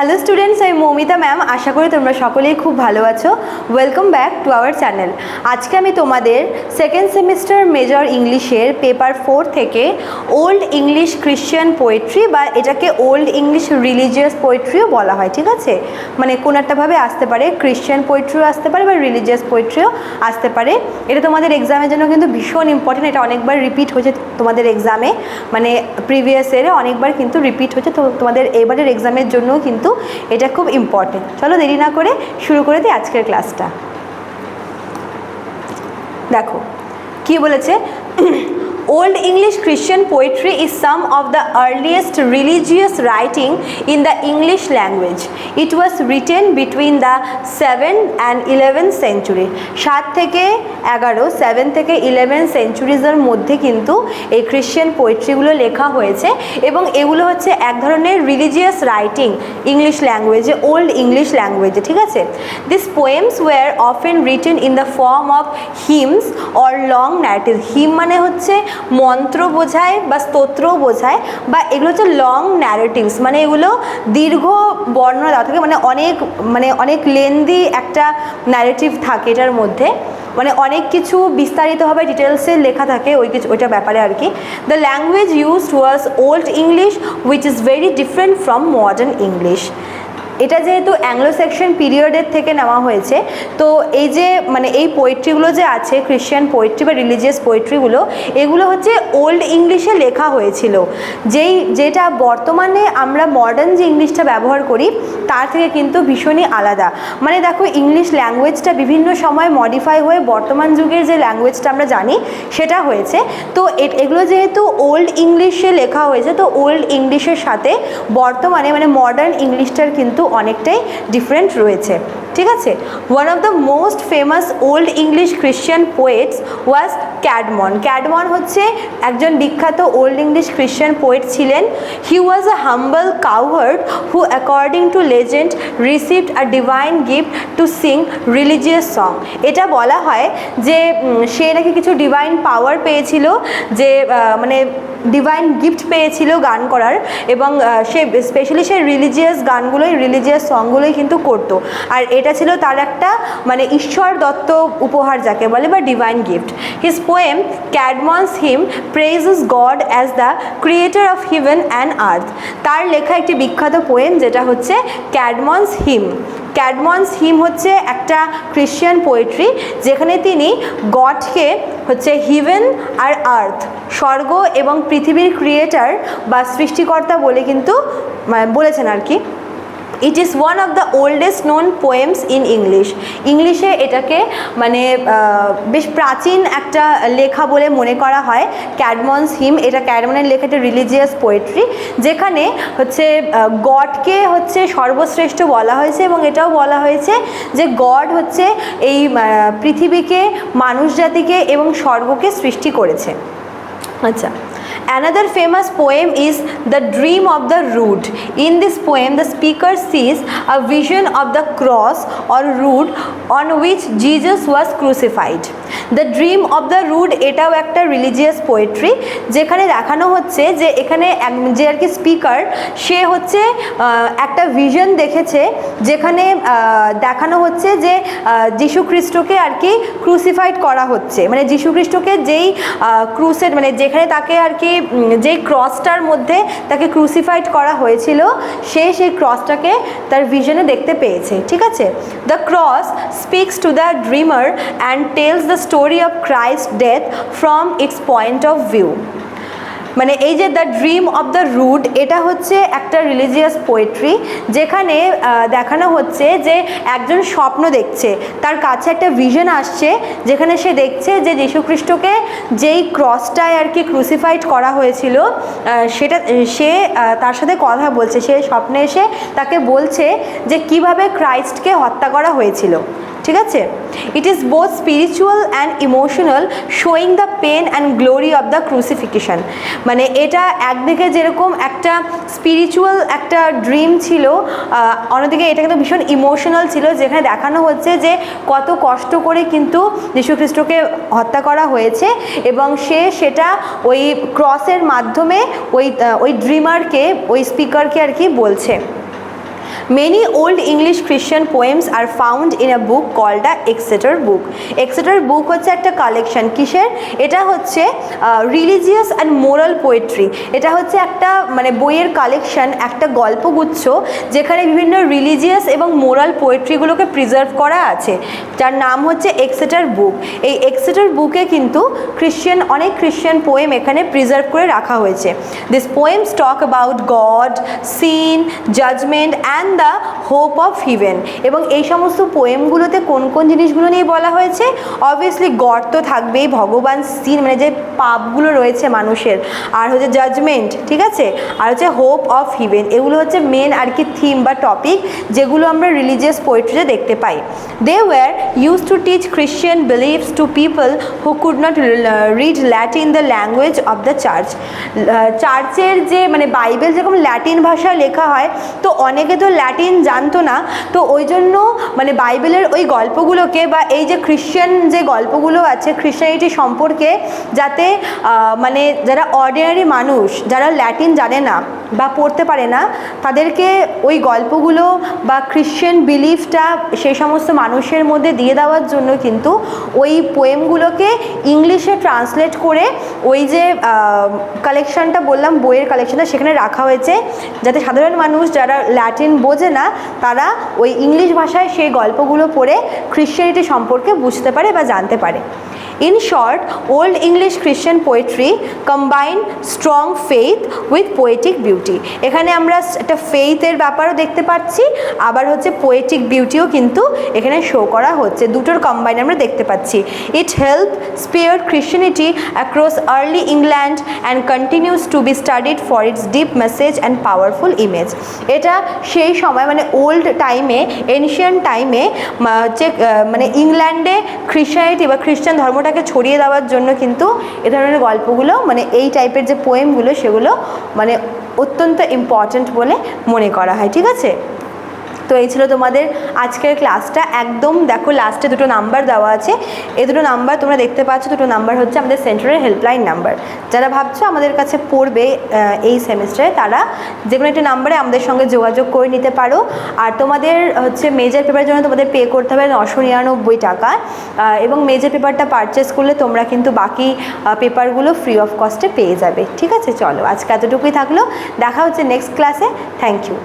Hello students আমি Moumita ma'am আশা করি তোমরা সকলেই খুব ভালো আছো। Welcome back to our channel আজকে আমি তোমাদের সেকেন্ড সেমিস্টার মেজর ইংলিশের পেপার ফোর থেকে ওল্ড ইংলিশ ক্রিশ্চিয়ান পোয়েট্রি বা এটাকে ওল্ড ইংলিশ রিলিজিয়াস পোয়েট্রিও বলা হয়, ঠিক আছে? মানে কোনো একটাভাবে আসতে পারে ক্রিশ্চিয়ান পোয়েট্রিও আসতে পারে বা রিলিজিয়াস পোয়েট্রিও আসতে পারে। এটা তোমাদের এক্সামের জন্য কিন্তু ভীষণ ইম্পর্টেন্ট এটা অনেকবার রিপিট হয়েছে তোমাদের এক্সামে মানে প্রিভিয়াস ইয়ারে অনেকবার কিন্তু রিপিট হচ্ছে তো তোমাদের এবারের এক্সামের জন্য কিন্তু এটা খুব ইম্পর্টেন্ট চলো দেরি না করে শুরু করে দিই আজকের ক্লাসটা দেখো, কি বলেছে? Old English Christian poetry is some of the earliest religious writing in the English language. It was written between the 7th and 11th century. সাত থেকে এগারো সেভেন থেকে ইলেভেন সেঞ্চুরিজের মধ্যে কিন্তু এই খ্রিশ্চান পোয়েট্রিগুলো লেখা হয়েছে এবং এগুলো হচ্ছে এক ধরনের রিলিজিয়াস রাইটিং ইংলিশ ল্যাঙ্গুয়েজে ওল্ড ইংলিশ ল্যাঙ্গুয়েজে ঠিক আছে this poems were often written in the form of hymns or long narrative hymn মানে হচ্ছে মন্ত্র বোঝায় বা স্তোত্রও বোঝায় বা এগুলো হচ্ছে লং ন্যারেটিভস মানে এগুলো দীর্ঘ বর্ণনা দেওয়া থাকে মানে অনেক মানে অনেক লেন্দি একটা ন্যারেটিভ থাকে এটার মধ্যে। মানে অনেক কিছু বিস্তারিতভাবে ডিটেলসে লেখা থাকে ওই কিছু ওইটা ব্যাপারে আর কি। The language used was old English which is very different from modern English এটা যেহেতু অ্যাংলো সেকশন পিরিয়ডের থেকে নেওয়া হয়েছে, তো এই যে মানে এই পোয়েট্রিগুলো যে আছে খ্রিশ্চান পোয়েট্রি বা রিলিজিয়াস পোয়েট্রিগুলো এগুলো হচ্ছে ওল্ড ইংলিশে লেখা হয়েছিল। যেই, যেটা বর্তমানে আমরা মডার্ন যে ইংলিশটা ব্যবহার করি, তার থেকে কিন্তু ভীষণই আলাদা। মানে দেখো ইংলিশ ল্যাঙ্গুয়েজটা বিভিন্ন সময় মডিফাই হয়ে বর্তমান যুগের যে ল্যাঙ্গুয়েজটা আমরা জানি, সেটা হয়েছে। তো এগুলো যেহেতু ওল্ড ইংলিশে লেখা হয়েছে, তো ওল্ড ইংলিশের সাথে বর্তমানে মানে মডার্ন ইংলিশটার কিন্তু অনেকটাই ডিফারেন্ট রয়েছে। ঠিক আছে? One of the most famous old English Christian poets was Caedmon Caedmon হচ্ছে একজন বিখ্যাত ওল্ড ইংলিশ খ্রিশ্চান পোয়েট ছিলেন। He was a humble cowherd who according to legend received a divine gift to sing religious song এটা বলা হয় যে সে নাকি কিছু ডিভাইন পাওয়ার পেয়েছিল, যে মানে ডিভাইন গিফট পেয়েছিল গান করার এবং সে স্পেশালি সে রিলিজিয়াস গানগুলোই রিলিজিয়াস সংগুলোই কিন্তু করতো। আর এটা ছিল তার একটা মানে ঈশ্বর দত্ত উপহার যাকে বলে বা divine gift his poem Caedmon's hymn praises God as the creator of heaven and earth তার লেখা একটি বিখ্যাত পোয়েম যেটা হচ্ছে ক্যাডমন্স হিম ক্যাডমন্স হিম হচ্ছে একটা খ্রিশ্চান পোয়েট্রি যেখানে তিনি গডকে হচ্ছে হিভেন আর আর্থ স্বর্গ এবং পৃথিবীর ক্রিয়েটার বা সৃষ্টিকর্তা বলে কিন্তু মানে বলেছেন আর কি। It is one of the oldest known poems in English ইংলিশে এটাকে মানে বেশ প্রাচীন একটা লেখা বলে মনে করা হয় ক্যাডমন্স হিম এটা ক্যাডমনের লেখা একটা রিলিজিয়াস পোয়েট্রি যেখানে হচ্ছে গডকে হচ্ছে সর্বশ্রেষ্ঠ বলা হয়েছে এবং এটাও বলা হয়েছে যে গড হচ্ছে এই পৃথিবীকে, মানুষ জাতিকে এবং স্বর্গকে সৃষ্টি করেছে। আচ্ছা। Another famous poem is The Dream of the Rood. In this poem, the speaker sees a vision of the cross or rood on which Jesus was crucified. The dream of the rood এটাও একটা religious poetry যেখানে দেখানো হচ্ছে যে এখানে যে আর কি speaker সে হচ্ছে একটা ভিশন দেখেছে, যেখানে দেখানো হচ্ছে যে যীশু খ্রিস্টকে আর কি ক্রুসিফাইড করা হচ্ছে। মানে যীশু খ্রিস্টকে যেই ক্রুসের মানে যেখানে তাকে আর কি যেই ক্রসটার মধ্যে তাকে ক্রুসিফাইড করা হয়েছিল, সে সেই ক্রসটাকে তার ভিজনে দেখতে পেয়েছে। ঠিক আছে? The cross speaks to the dreamer and tells the story of Christ death from its point of view মানে এই যে the dream of the rood এটা হচ্ছে একটা রিলিজিয়াস পোয়েট্রি যেখানে দেখানো হচ্ছে যে একজন স্বপ্ন দেখছে, তার কাছে একটা ভিশন আসছে, যেখানে সে দেখছে যে যীশুখ্রিস্টকে যেই ক্রসটায় আর কি ক্রুসিফাইড করা হয়েছিল সেটা, সে তার সাথে কথা বলছে, সে স্বপ্নে এসে তাকে বলছে যে কীভাবে ক্রাইস্টকে হত্যা করা হয়েছিল। ঠিক আছে? It is both spiritual and emotional showing the pain and glory of the crucifixion মানে এটা একদিকে যেরকম একটা স্পিরিচুয়াল একটা ড্রিম ছিল অন্যদিকে এটা কিন্তু ভীষণ ইমোশনাল ছিল, যেখানে দেখানো হচ্ছে যে কত কষ্ট করে কিন্তু যীশুখ্রিস্টকে হত্যা করা হয়েছে এবং সে সেটা ওই ক্রসের মাধ্যমে ওই ওই ড্রিমারকে ওই স্পিকারকে আর কি বলছে। Many old English Christian poems are found in a book called the Exeter Book. Exeter Book হচ্ছে একটা কালেকশন কিসের? এটা হচ্ছে রিলিজিয়াস অ্যান্ড মোরাল পোয়েট্রি এটা হচ্ছে একটা মানে বইয়ের কালেকশন একটা গল্পগুচ্ছ যেখানে বিভিন্ন রিলিজিয়াস এবং মোরাল পোয়েট্রিগুলোকে প্রিজার্ভ করা আছে। যার নাম হচ্ছে এক্সেটার বুক এই এক্সেটার বুকে কিন্তু খ্রিশ্চান অনেক খ্রিশ্চান পোয়েম এখানে প্রিজার্ভ করে রাখা হয়েছে। This poems talk about God sin judgement and the hope of heaven এবং এই সমস্ত পোয়েমগুলোতে কোন কোন জিনিসগুলো নিয়ে বলা হয়েছে? অবভিয়াসলি গড তো থাকবেই, ভগবান সিন মানে যে পাপগুলো রয়েছে মানুষের। আর হচ্ছে জাজমেন্ট ঠিক আছে? আর হচ্ছে হোপ অফ হিভেন এগুলো হচ্ছে মেন আর কি থিম বা টপিক যেগুলো আমরা রিলিজিয়াস পোয়েট্রিতে দেখতে পাই। They were use to teach Christian believes to people who could not read Latin the language of the church চার্চের যে মানে বাইবেল যেরকম ল্যাটিন ভাষায় লেখা হয়, তো অনেকে তো ল্যাটিন জানতো না, তো ওই জন্য মানে বাইবেলের ওই গল্পগুলোকে বা এই যে খ্রিশ্চান যে গল্পগুলো আছে খ্রিশ্চানিটি সম্পর্কে যাতে মানে যারা অর্ডিনারি মানুষ, যারা ল্যাটিন জানে না বা পড়তে পারে না, তাদেরকে ওই গল্পগুলো বা খ্রিশ্চান বিলিফটা সেই সমস্ত মানুষের মধ্যে দিয়ে দেওয়ার জন্য কিন্তু ওই পোয়েমগুলোকে ইংলিশে ট্রান্সলেট করে ওই যে কালেকশনটা বললাম, বইয়ের কালেকশনটা সেখানে রাখা হয়েছে, যাতে সাধারণ মানুষ যারা ল্যাটিন বোঝে না, তারা ওই ইংলিশ ভাষায় সেই গল্পগুলো পড়ে খ্রিশ্চানিটি সম্পর্কে বুঝতে পারে বা জানতে পারে। In short old English Christian poetry combine strong faith with poetic beauty এখানে আমরা একটা ফেইথের ব্যাপারও দেখতে পাচ্ছি, আবার হচ্ছে পোয়েটিক বিউটিও কিন্তু এখানে শো করা হচ্ছে। দুটোর কম্বাইন আমরা দেখতে পাচ্ছি। It help spare Christianity across early England and continues to be studied for its deep message and powerful image এটা সেই সময় মানে ওল্ড টাইমে এনশিয়ান টাইমে হচ্ছে মানে ইংল্যান্ডে খ্রিশ্চানিটি বা খ্রিস্টান ধর্মটাকে ছড়িয়ে দেওয়ার জন্য কিন্তু এ ধরনের গল্পগুলো মানে এই টাইপের যে পোয়েমগুলো সেগুলো মানে অত্যন্ত ইম্পর্ট্যান্ট বলে মনে করা হয় ঠিক আছে? তো এই ছিল তোমাদের আজকের ক্লাসটা। একদম দেখো লাস্টে দুটো নাম্বার দেওয়া আছে। এই দুটো নাম্বার তোমরা দেখতে পাচ্ছ, দুটো নাম্বার হচ্ছে আমাদের সেন্টারের হেল্পলাইন নাম্বার যারা ভাবছ আমাদের কাছে পড়বে এই সেমিস্টারে তারা যে কোনো একটা নাম্বারে আমাদের সঙ্গে যোগাযোগ করে নিতে পারো। আর তোমাদের হচ্ছে মেজর পেপারের জন্য তোমাদের পে করতে হবে নশো নিরানব্বই টাকা। এবং মেজর পেপারটা পারচেস করলে তোমরা কিন্তু বাকি পেপারগুলো ফ্রি অফ কস্টে পেয়ে যাবে। ঠিক আছে? চলো, আজকে এতটুকুই থাকল। দেখা হচ্ছে নেক্সট ক্লাসে থ্যাংক ইউ